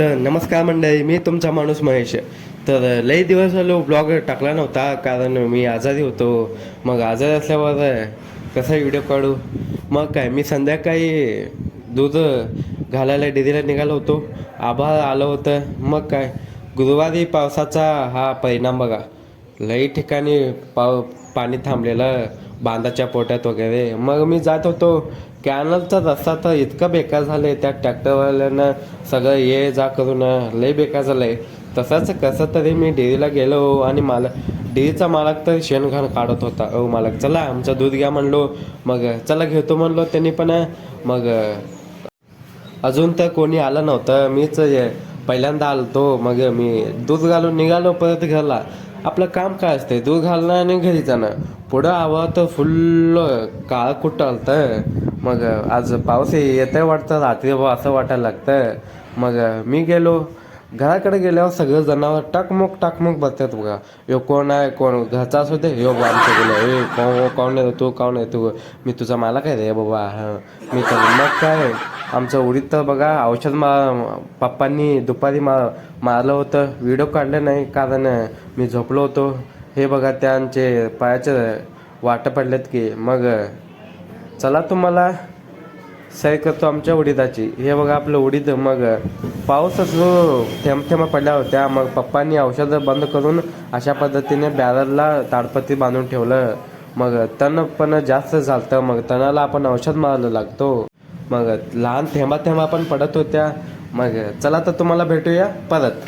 तर नमस्कार मंडळी मी तुमचा माणूस महेश. तर लई दिवस झालो ब्लॉग टाकला नव्हता कारण मी आजारी होतो. मग आजारी असल्यावर कसा व्हिडिओ काढू? मग काय मी संध्याकाळी दूध घालायला डेअरीला निघालो होतो. आभाळ आलं होतं. मग काय गुरुवारी पावसाचा हा परिणाम बघा. लई ठिकाणी पाव पाणी थांबलेलं बांधाच्या पोट्यात वगैरे. मग मी जात होतो. कॅनलचा रस्ता तर इतकं बेकार झालंय त्या ट्रॅक्टरवाल्यानं सगळं ये जा करून लई बेकार झालंय. तसंच कसं तरी मी डेअरीला गेलो आणि मला डेअरीचा मालक तर शेणघाण काढत होता. ओ मालक चला आमचं दूध घ्या म्हणलो. मग चला घेतो म्हणलो त्यांनी पण. मग अजून तर कोणी आलं नव्हतं. मीच पहिल्यांदा आलतो. मग मी दूध घालून निघालो परत घरला. आपलं काम काय असते दूध घालणं आणि घरी जाणं. पुढं हवं तर फुल्ल काळ कुठं आलतं मग आज पाऊस आहे वाटतं रात्री बुवा असं वाटायला लागतं मग मी गेलो. घराकडे गेल्यावर सगळं जनावर टाकमुक टाकमुक बसतात बघा. यो कोण आहे? कोण? घरचा असू दे. यो आमच्या गेलं ए कोण कोण येतो तू कोण येतो मी तुझा मालक आहे रे बाबा. हां. मी तर मग काय? आमचं उडीत तर बघा औषध मा पप्पांनी दुपारी मा मारलं होतं. व्हिडिओ काढलं नाही कारण मी झोपलो होतो. हे बघा त्यांचे पायाचे वाट पडलेत की मग चला तुम्हाला सही करतो आमच्या उडीदाची. हे बघा आपलं उडीद मग पाऊस जो थेंब पडल्या होत्या. मग पप्पांनी औषधं बंद करून अशा पद्धतीने बॅरलला ताडपत्री बांधून ठेवलं. मग तण पण जास्त झालं मग तणाला आपण औषध मारायला लागतो. मग लहान थेंबा थेंबा पण पडत होत्या. मग चला तर तुम्हाला भेटूया परत.